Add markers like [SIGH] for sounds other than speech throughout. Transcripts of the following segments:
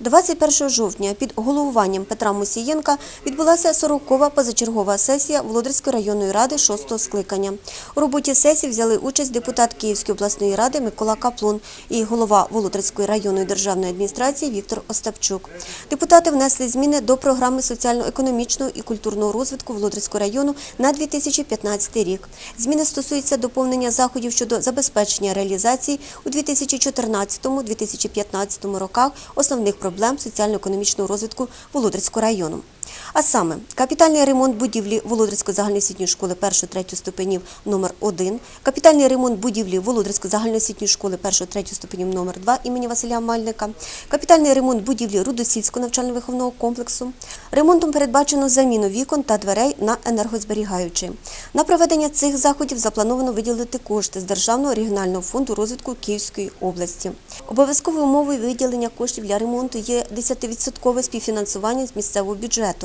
21 жовтня під головуванням Петра Мусієнка відбулася 40-кова позачергова сесія Володарської районної ради 6-го скликання. У роботі сесії взяли участь депутат Київської обласної ради Микола Каплун і голова Володарської районної державної адміністрації Віктор Остапчук. Депутати внесли зміни до програми соціально-економічного і культурного розвитку Володарського району на 2015 рік. Зміни стосуються доповнення заходів щодо забезпечення реалізації у 2014-2015 роках основних проблем соціально-економічного розвитку Володарського району. А саме капітальний ремонт будівлі Володарської загальноосвітньої школи 1-3 ступенів номер 1 капітальний ремонт будівлі Володарської загальноосвітньої школи 1-3 ступенів номер 2 імені Василя Мальника, капітальний ремонт будівлі Рудосільського навчально-виховного комплексу. Ремонтом передбачено заміну вікон та дверей на енергозберігаючі. На проведення цих заходів заплановано виділити кошти з Державного регіонального фонду розвитку Київської області. Обов'язковою умовою виділення коштів для ремонту є 10% співфінансування з місцевого бюджету.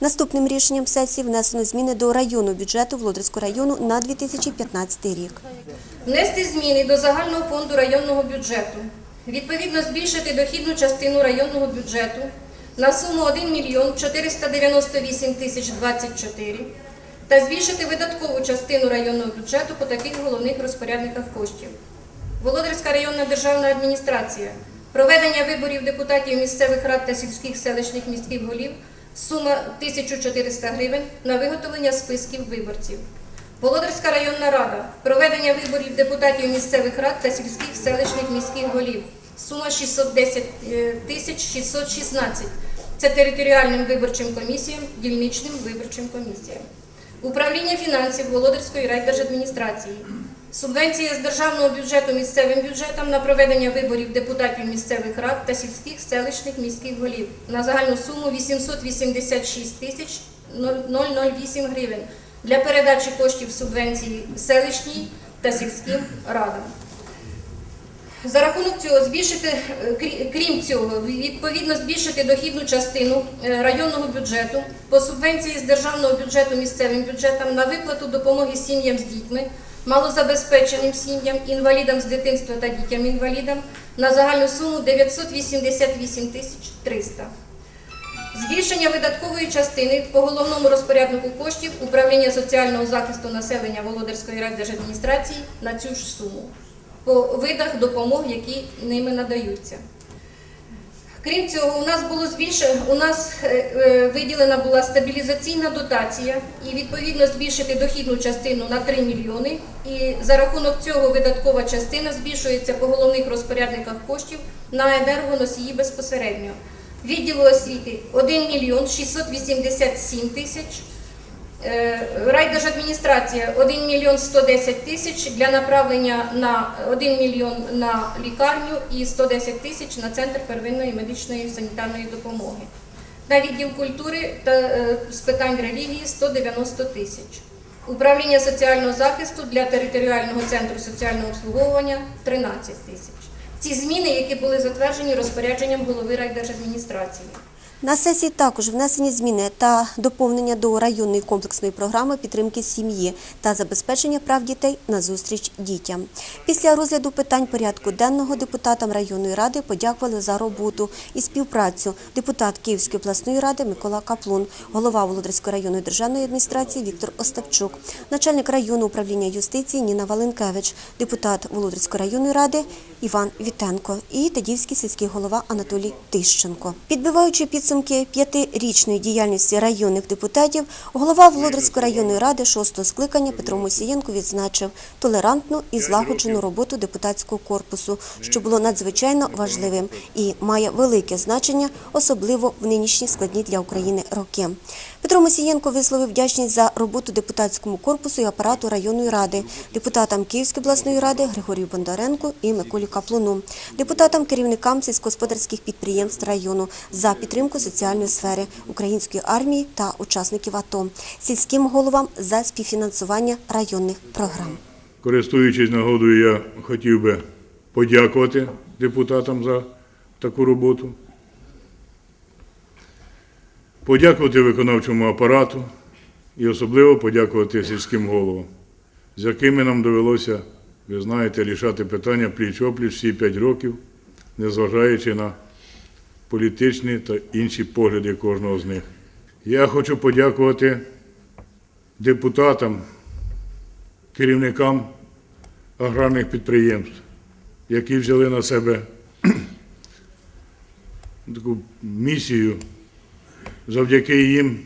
Наступним рішенням сесії внесено зміни до районного бюджету Володарського району на 2015 рік. Внести зміни до загального фонду районного бюджету. Відповідно збільшити дохідну частину районного бюджету на суму 1 мільйон 498 тисяч 24 та збільшити видаткову частину районного бюджету по таких головних розпорядниках коштів. Володарська районна державна адміністрація. Проведення виборів депутатів місцевих рад та сільських селищних міських голів. Сума 1400 гривень на виготовлення списків виборців. Володарська районна рада. Проведення виборів депутатів місцевих рад та сільських селищних міських голів. Сума 610 е, тисяч 616. Це територіальним виборчим комісіям, дільничним виборчим комісіям. Управління фінансів Володарської райдержадміністрації. Субвенція з державного бюджету місцевим бюджетам на проведення виборів депутатів місцевих рад та сільських селищних міських голів на загальну суму 886 тисяч 008 гривень для передачі коштів субвенції селищній та сільським радам. За рахунок цього збільшити, е, крім цього, відповідно збільшити дохідну частину е, районного бюджету по субвенції з державного бюджету місцевим бюджетам на виплату допомоги сім'ям з дітьми, малозабезпеченим сім'ям, інвалідам з дитинства та дітям-інвалідам на загальну суму 988 тисяч 300. Збільшення видаткової частини по головному розпоряднику коштів управління соціального захисту населення Володарської райдержадміністрації на цю ж суму по видах допомог, які ними надаються. Крім цього, у нас було збільшено, у нас е, е, виділена була стабілізаційна дотація і відповідно збільшити дохідну частину на 3 мільйони. І за рахунок цього видаткова частина збільшується по головних розпорядниках коштів на енергоносії безпосередньо. Відділу освіти 1 мільйон 687 тисяч. Е, Райдержадміністрація 1 мільйон 110 тисяч для направлення на 1 мільйон на лікарню і 110 тисяч на центр первинної медичної санітарної допомоги. На відділ культури та е, з питань релігії 190 тисяч. Управління соціального захисту для територіального центру соціального обслуговування 13 тисяч. Ці зміни, які були затверджені розпорядженням голови райдержадміністрації. На сесії також внесені зміни та доповнення до районної комплексної програми підтримки сім'ї та забезпечення прав дітей на зустріч дітям. Після розгляду питань порядку денного депутатам районної ради подякували за роботу і співпрацю депутат Київської обласної ради Микола Каплун, голова Володарської районної державної адміністрації Віктор Остапчук, начальник району управління юстиції Ніна Валенкевич, депутат Володарської районної ради Іван Вітенко і Тадівський сільський голова Анатолій Тищенко. Підбиваючи підсумки п'ятирічної діяльності районних депутатів, голова Володарської районної ради шостого скликання Петро Мосієнко відзначив толерантну і злагоджену роботу депутатського корпусу, що було надзвичайно важливим і має велике значення, особливо в нинішні складні для України роки. Петро Мосієнко висловив вдячність за роботу депутатському корпусу і апарату районної ради, депутатам Київської обласної ради Григорію Бондаренку і Миколі Каплуну, депутатам керівникам сільськогосподарських підприємств району за підтримку соціальної сфери української армії та учасників АТО, сільським головам за співфінансування районних програм. Користуючись нагодою, я хотів би подякувати депутатам за таку роботу. Подякувати виконавчому апарату і особливо подякувати сільським головам, з якими нам довелося, ви знаєте, рішати питання пліч-опліч всі 5 років, незважаючи на політичні та інші погляди кожного з них. Я хочу подякувати депутатам, керівникам аграрних підприємств, які взяли на себе [CLEARS THROAT] таку місію. Завдяки їм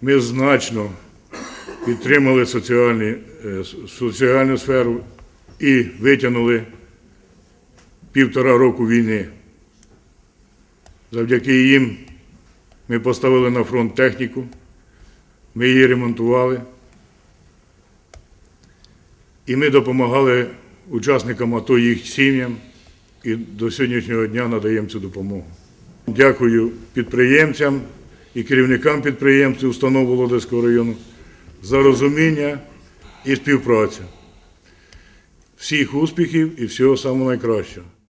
ми значно підтримали соціальні, е, соціальну сферу і витягнули півтора року війни. Завдяки їм ми поставили на фронт техніку, ми її ремонтували. І ми допомагали учасникам АТО їх сім'ям і до сьогоднішнього дня надаємо цю допомогу. Дякую підприємцям і керівникам підприємств установ Володарського району за розуміння і співпрацю. Всіх успіхів і всього самого найкращого.